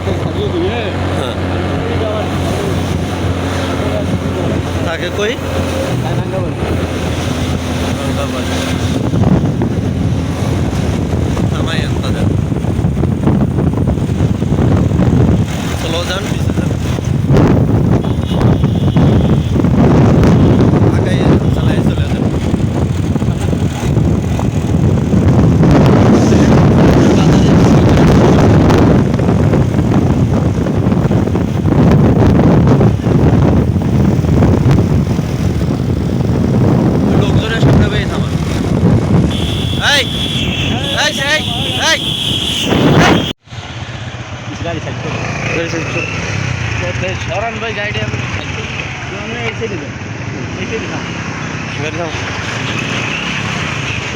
হ্যাঁ। থাকে কই? থামাই তাদের চলো যান পিছে যান আগাইয়ে চালাই চলে যান লোকজনের সামনে বেয়ে থামান এই এই এই এই গাড়ি সাইড করো সরান ভাই গাড়ি আমি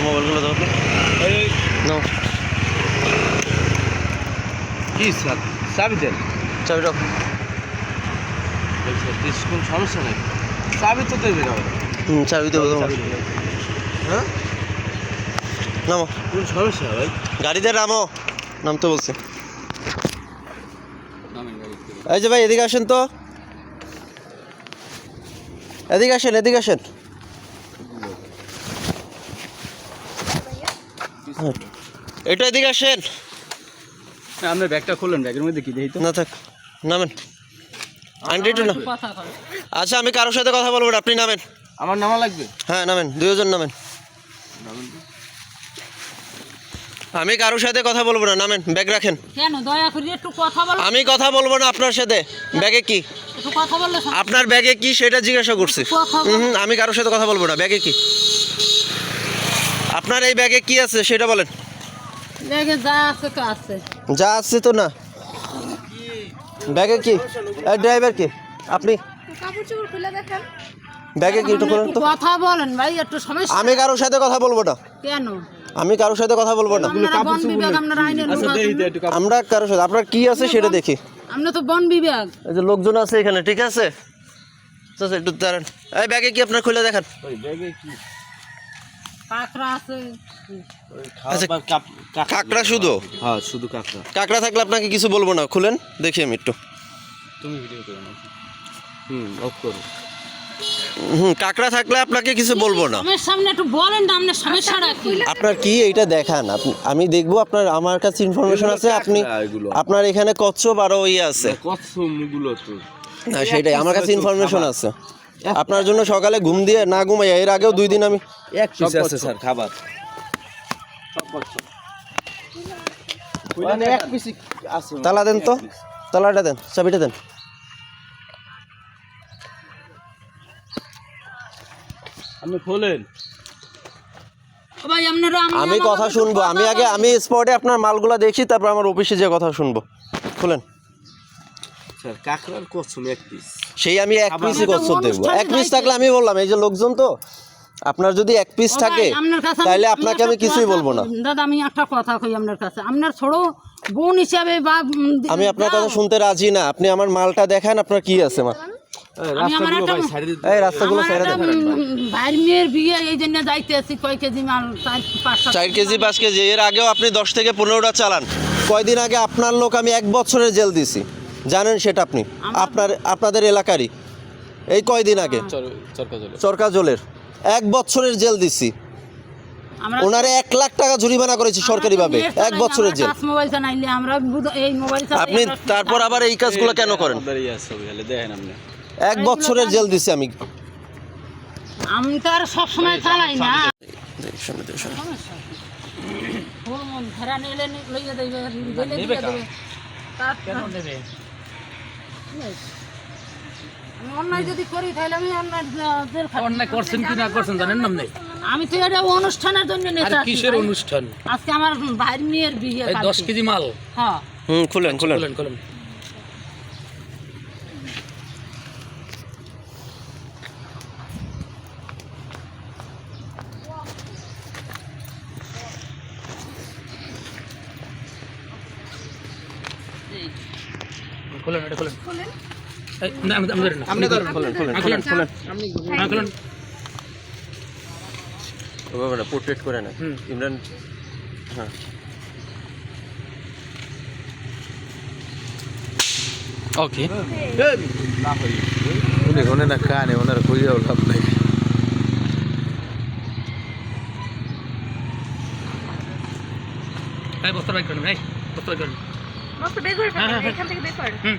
মোবাইলগুলো দাও এই নাও। কি স্যার? চাবি দেন। চাবি দাও। কোন সমস্যা নেই? চাবি তো দেবে না। হুম চাবি দেবো তোমার। হ্যাঁ? নামো। কোন সমস্যা ভাই। গাড়িতে নামো। নামতে বলছে। এই যে ভাই এদিকে আসেন তো। এদিকে আসেন এদিকে আসেন। এটা এদিকে আসেন। আপনার ব্যাগটা খুললেন ব্যাগের মধ্যে কি দেখি তো? না থাক নামেন। আন্টি একটু না আচ্ছা আমি কারোর সাথে কথা বলব আপনি নামেন। আমার নামা লাগবে? হ্যাঁ নামেন দুজন নামেন। নামেন আমি কারোর সাথে কথা বলব না নামেন ব্যাগ রাখেন। কেন দয়া করে একটু কথা বলো। আমি কথা বলব না আপনার সাথে ব্যাগে কি? একটু কথা বললে। আপনার ব্যাগে কি সেটা জিজ্ঞাসা করছি। হুম, আমি কারোর সাথে কথা বলব না ব্যাগে কি? আপনার এই ব্যাগে কি আছে সেটা বলেন। দেখে যা আছে তো আছে। যা আছে তো না। ব্যাগে কি? ড্রাইভার কি? আপনি? ব্যাগে কি একটু করেন তো। কথা বলেন ভাই একটু সমস্যা। আমি কারোর সাথে কথা বলব না। কেন? আমি কারোর সাথে কথা বলব না। আচ্ছা আমরা কারোর সাথে আপনার কি আছে সেটা দেখি। আপনি তো বন বিভাগ। এই যে লোকজন আছে এখানে ঠিক আছে? আচ্ছা, আচ্ছা, একটু দাঁড়ান। এই ব্যাগে কি আপনার খুলে দেখান? ওই ব্যাগে কি? কাঁকড়া আছে। আচ্ছা, কাঁকড়া শুধু? হ্যাঁ শুধু কাঁকড়া। কাঁকড়া থাকলে আপনাকে কিছু বলব না। খুলেন দেখি আমি একটু। তুমি ভিডিও করো হুম অফ করো। হুম কাঁকড়া থাকলে আপনাকে কিছু বলব না। আমার সামনে একটু বলেন না আপনার সমস্যাটা কি? আপনার কি এইটা দেখান? আপনি আমি দেখব আপনার আমার কাছে ইনফরমেশন আছে আপনি আপনার এখানে কচ্ছপ আরও ইয়ে আছে। তো। না সেটাই আমার কাছে ইনফরমেশন আছে আপনার জন্য সকালে ঘুম দিয়ে না ঘুমাইয়া এর আগেও দুই দিন আমি এক পিস আছে স্যার খাবার। তালা দেন তো। তালাটা দেন চাবিটা দেন। আপনি খোলেন। ও ভাই আপনারা আমি কথা শুনব। আমি আগে আমি স্পটে আপনার মালগুলা দেখি তারপর আমার অফিসে যে কথা শুনব। খুলেন। কাঁকড়ার কসম এক পিস সেই আমি এক পিসই কচ্ছপ দেখব এক পিস থাকলে আমি বললাম এই যে লোকজন তো আপনার যদি এক পিস থাকে তাহলে আপনাকে আমি কিছুই বলব না। দাদা আমি একটা কথা কই আপনার কাছে। আপনার ছোট বোন হিসাবে বা আমি আপনার কথা শুনতে রাজি না। আপনি আমার মালটা দেখান আপনার কি আছে মা? চার কেজি পাঁচ কেজি এর আগেও আপনি দশ থেকে পনেরোটা চালান। কয়দিন আগে আপনার লোক আমি এক বছরের জেল দিছি। জানেন সেটা আপনি আপনার আপনাদের এলাকারই। এই কয়দিন আগে? চরকা চলে জলের। এক বছরের জেল দিছি। ওনারে এক লাখ টাকা জরিমানা করেছি তো নেট এক বছরের জেল। আপনি তারপর আবার এই কাজগুলো কেন করেন? দেখেন আপনি। এক বছরের জেল দিছি আমি। আমি তো আর সবসময় চালাই না। আমি অন্যায় যদি করি তাহলে আমি অন্যায় জেল খাটি। অন্যায় করছেন কি না করছেন জানেন না আপনি? আমি তো এটা অনুষ্ঠানের জন্য নেতা কিসের অনুষ্ঠান? আজকে আমার ভাইয়ের মেয়ের বিয়ে দশ কেজি মাল। হ্যাঁ। হুম খুলেন। খুলেন খোলেন। এটা খোলেন। না, আমি- আমি ধরি না। আপনি ধরেন খুলেন খুলেন। হ্যাঁ, খোলেন খুলেন। হ্যাঁ, খোলেন। পোর্ট্রেট করে না ইমরান হ্যাঁ। ওকে উনি ওনে না কানে ওনার খুঁজেও লাভ নাই এই বস্তা বাইক করেন এই বস্তা বাইক করেন মস্ত বের করে হ্যাঁ, হ্যাঁ, হ্যাঁ। এখান থেকে বের করেন হুম।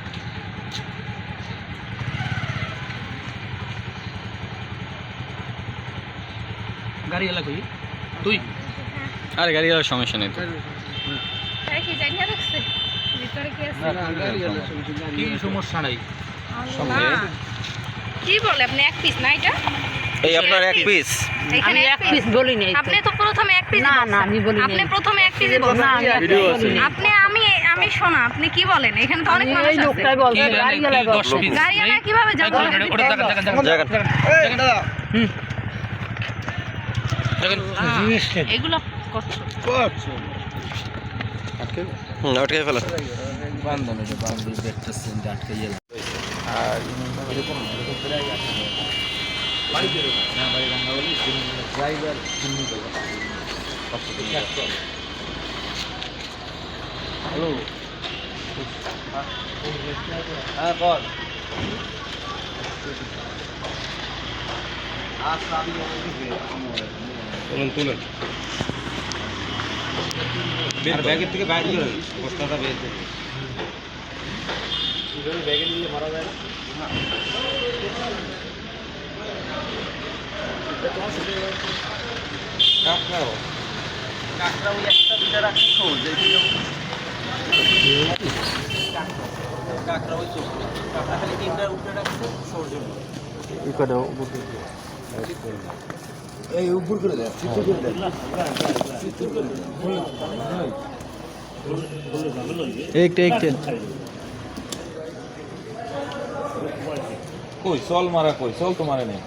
গাড়ি এলা কই? তুই? আরে গাড়ি সমস্যা নেই তো। কি জানিয়ে রাখছে? ভিতরে কি আছে? কি সমস্যা। নাই? কি বলে আপনি এক পিস না এটা? এই আপনার এক পিস আমি এক পিস বলি নাই আপনি তো প্রথমে এক পিস না, না, আমি বলি আপনি প্রথমে এক পিস। আপনি আমি শোনা আপনি কি বলেন? এখানে তো অনেক মানুষ এই আছে। লোকটাই বলছি, কি গাড়ি গেলে আলা কীভাবে যাব জায়গা। জায়গা জায়গা এগুলো করছ হুম আটকে ফেলেন ব্যাগের থেকে বাইরে করে বস্তাটা বের করে একটা একটা কই চল মারা কই? চল তো মারে নেই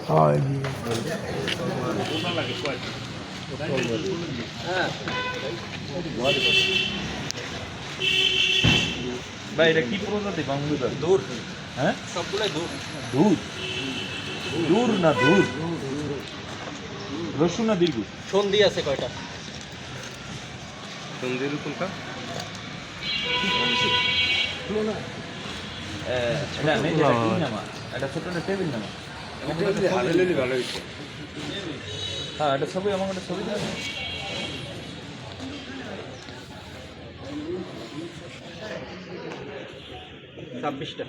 ভাই এটা কি প্রজাতি বাংলাদেশ দূর। হ্যাঁ? সবগুলাই দূর। দূর? দূর না দূর? রসুন না দীর্ঘ সন্ধি আছে কয়টা? সন্ধির কোনটা? এটা নেই নামা এটা ছোট একটা টেবিল নামা হ্যাঁ এটা ছবি আমার একটা ছবি দেওয়া ছাব্বিশটা।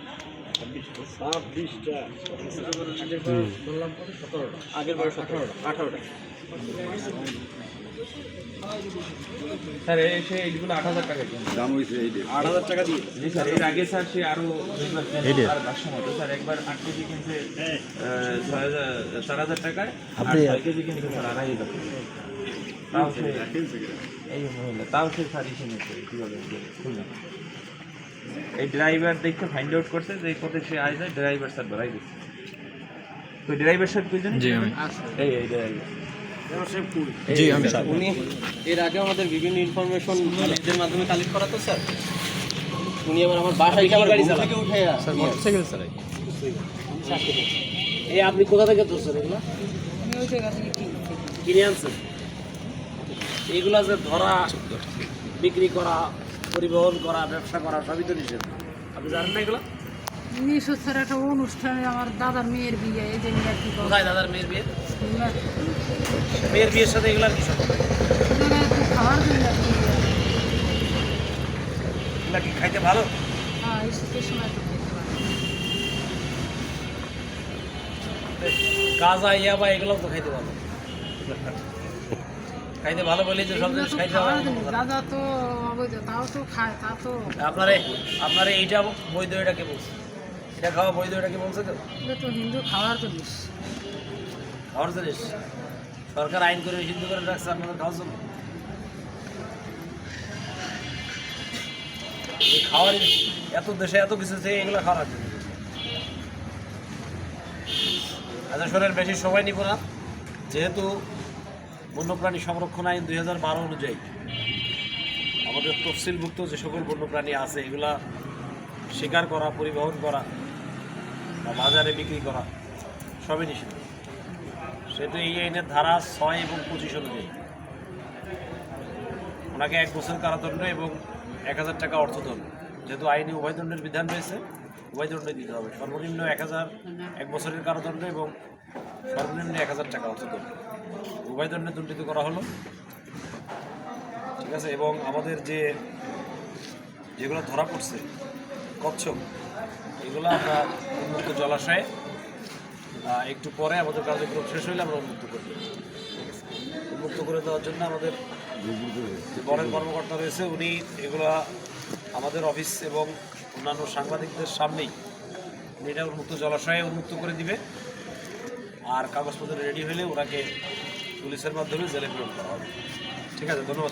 আগের বয়স সতেরোটা। আঠারোটা। স্যার এই সে এইগুলো আট হাজার টাকা দাম হয়েছে আট হাজার টাকা দিয়ে। জি স্যার এর আগে স্যার সে আরও দুইবার আর পাঁচশো মতো। স্যার একবার আট কেজি কিনছে চার হাজার টাকায় আর ছয় কেজি কিনছে স্যার আড়াই হাজার তাও সে এই তাও সে স্যার ইসে নিচ্ছে কীভাবে খুললাম এই ড্রাইভার দেখতে ফাইন্ড আউট করছে যে কত সে আয় যায় ড্রাইভার স্যার বাড়াই দিচ্ছে। তো ড্রাইভার স্যার কই জি, আমি। এই এই ড্রাইভার জি আমি উনি এর আগে আমাদের বিভিন্ন ইনফরমেশন এদের মাধ্যমে কালেক্ট করা তো স্যার উনি আবার আমার বাসায় গিয়ে থেকে উঠে স্যার মোটরসাইকেল এই। আপনি কোথা থেকে ধরছেন এগুলো। কিনে আনছেন? এগুলা যে ধরা বিক্রি করা পরিবহন করা ব্যবসা করা সবই তো নিষেধ আপনি জানেন না এগুলো নিশুৎসের একটা অনুষ্ঠানে আমার দাদার মেয়ের বিয়ে এই জন্য আর কি। কোথায় দাদার মেয়ের বিয়ে মেয়ের বিয়ের সাথে এগুলার কি সম্পর্ক? খাওয়ার জন্য আর কি এগুলা কি খাইতে ভালো হ্যাঁ এই শীতের সময়। গাঁজা ইয়াবা এগুলো তো খাইতে ভালো খাইতে ভালো বলেই তো সব জিনিস খাইতে দাদা তো অবৈধ তাও তো খায় তা তো। আপনারে আপনারে এইটা বৈধ এটা কে বলছে? এটা খাওয়া বৈধ এটা কে বলছে তো তো হিন্দু খাওয়ার জিনিস। খাওয়ার জিনিস। সরকার আইন করে সিদ্ধ করে রাখছে আপনাদের খাওয়ার জন্য? এই খাওয়ার এত দেশে এত কিছু থেকে এগুলো খাওয়ার জন্য। আচ্ছা শোনেন বেশি সময় নিব না। যেহেতু বন্যপ্রাণী সংরক্ষণ আইন দুই হাজার বারো অনুযায়ী। আমাদের তফসিলভুক্ত যে সকল বন্যপ্রাণী আছে, এগুলা শিকার করা, পরিবহন করা বা বাজারে বিক্রি করা, সবই নিষিদ্ধ। সেহেতু এই আইনের ধারা ছয় এবং পঁচিশ অনুযায়ী। ওনাকে এক বছর কারাদণ্ড এবং এক হাজার টাকা অর্থদণ্ড যেহেতু আইনে উভয়দণ্ডের বিধান রয়েছে, উভয় দণ্ডই দিতে হবে। সর্বনিম্ন এক হাজার এক বছরের কারাদণ্ড এবং সর্বনিম্ন এক হাজার টাকা অর্থদণ্ড উভয় দণ্ডে দণ্ডিত করা হলো। ঠিক আছে? এবং আমাদের যে যেগুলো ধরা পড়ছে, কচ্ছপ, এগুলো আমরা উন্মুক্ত জলাশয়ে একটু পরে আমাদের কার্যক্রম শেষ হইলে আমরা উন্মুক্ত করব। উন্মুক্ত করে দেওয়ার জন্য আমাদের যে কর্মকর্তা রয়েছে। উনি এগুলা আমাদের অফিস এবং অন্যান্য সাংবাদিকদের সামনেই এটা উন্মুক্ত জলাশয়ে উন্মুক্ত করে দিবে। আর কাগজপত্র রেডি হলে ওনাকে পুলিশের মাধ্যমে জেলে প্রেরণ করা হবে। ঠিক আছে ধন্যবাদ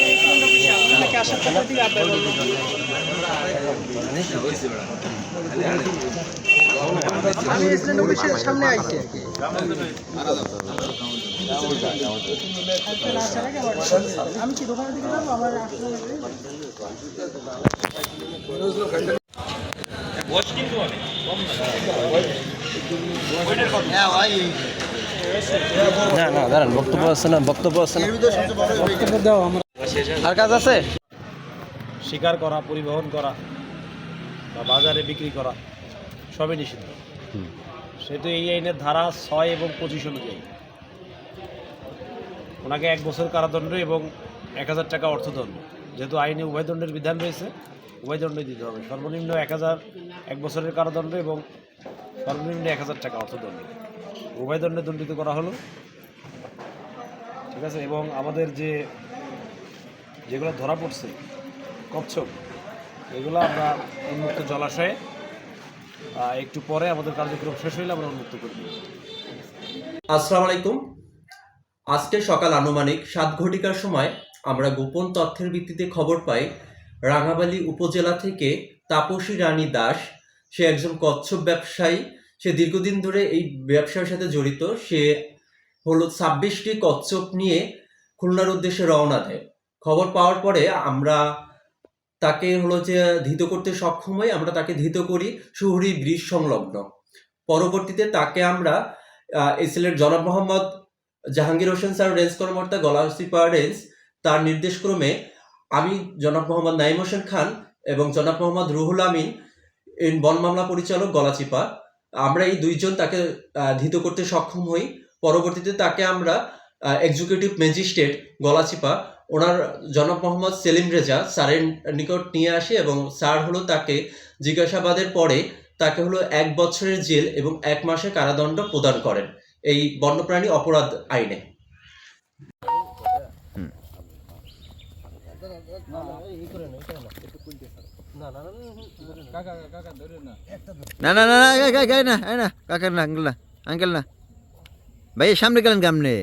আমি আমি একটু কথা- না না দাঁড়ান বক্তব্য আছে না বক্তব্য আছে না। বক্তব্য দাও আমার আর কাজ আছে? শিকার করা পরিবহন করা বা বাজারে বিক্রি করা সবই নিষিদ্ধ। সেহেতু এই আইনের ধারা ছয় এবং পঁচিশ অনুযায়ী। ওনাকে এক বছর কারাদণ্ড এবং এক হাজার টাকা অর্থদণ্ড যেহেতু আইনে উভয় দণ্ডের বিধান রয়েছে উভয় দণ্ডই দিতে হবে। সর্বনিম্ন এক হাজার এক বছরের কারাদণ্ড এবং সর্বনিম্ন এক হাজার টাকা অর্থদণ্ড উভয় দণ্ডে দণ্ডিত করা হলো। ঠিক আছে? এবং আমাদের যে যেগুলো ধরা পড়ছে কচ্ছপ। এগুলো আমরা উন্মুক্ত জলাশয়ে একটু পরে আমাদের কার্যক্রম শেষ হইলে আমরা উন্মুক্ত করে আসসালামু আলাইকুম। আজকে সকাল আনুমানিক সাত ঘটিকার সময় আমরা গোপন তথ্যের ভিত্তিতে খবর পাই, রাঙাবালি উপজেলা থেকে তাপসী রানী দাস, সে একজন কচ্ছপ ব্যবসায়ী, সে দীর্ঘদিন ধরে এই ব্যবসার সাথে জড়িত, সে হলো ছাব্বিশটি কচ্ছপ নিয়ে খুলনার উদ্দেশ্যে রওনা দেয়। খবর পাওয়ার পরে আমরা তাকে হলো যে ধৃত করতে সক্ষম হই আমরা তাকে ধৃত করি সুহরি ব্রিজ সংলগ্ন। পরবর্তীতে তাকে আমরা এসএলের জনাব মোহাম্মদ জাহাঙ্গীর হোসেন স্যার, রেঞ্জ কর্মকর্তা গলাসিপা রেঞ্জ, তার নির্দেশক্রমে আমি জনাব মোহাম্মদ নাইম হোসেন খান এবং জনাব মোহাম্মদ রুহুল আমিন বন মামলা পরিচালক গলাচিপা আমরা এই দুইজন তাকে ধৃত করতে সক্ষম হই। পরবর্তীতে তাকে আমরা এক্সিকিউটিভ ম্যাজিস্ট্রেট গলাচিপা ওনার জনাব মোহাম্মদ সেলিম রেজা স্যারের নিকট নিয়ে আসে এবং স্যার হলো তাকে জিজ্ঞাসাবাদের পরে তাকে হলো এক বছরের জেল এবং এক মাসের কারাদণ্ড প্রদান করেন এই বন্যপ্রাণী অপরাধ আইনে। না না না না না না না, আঙ্কেল না আঙ্কেল না। ভাই সামনে গেলেন কেমনে?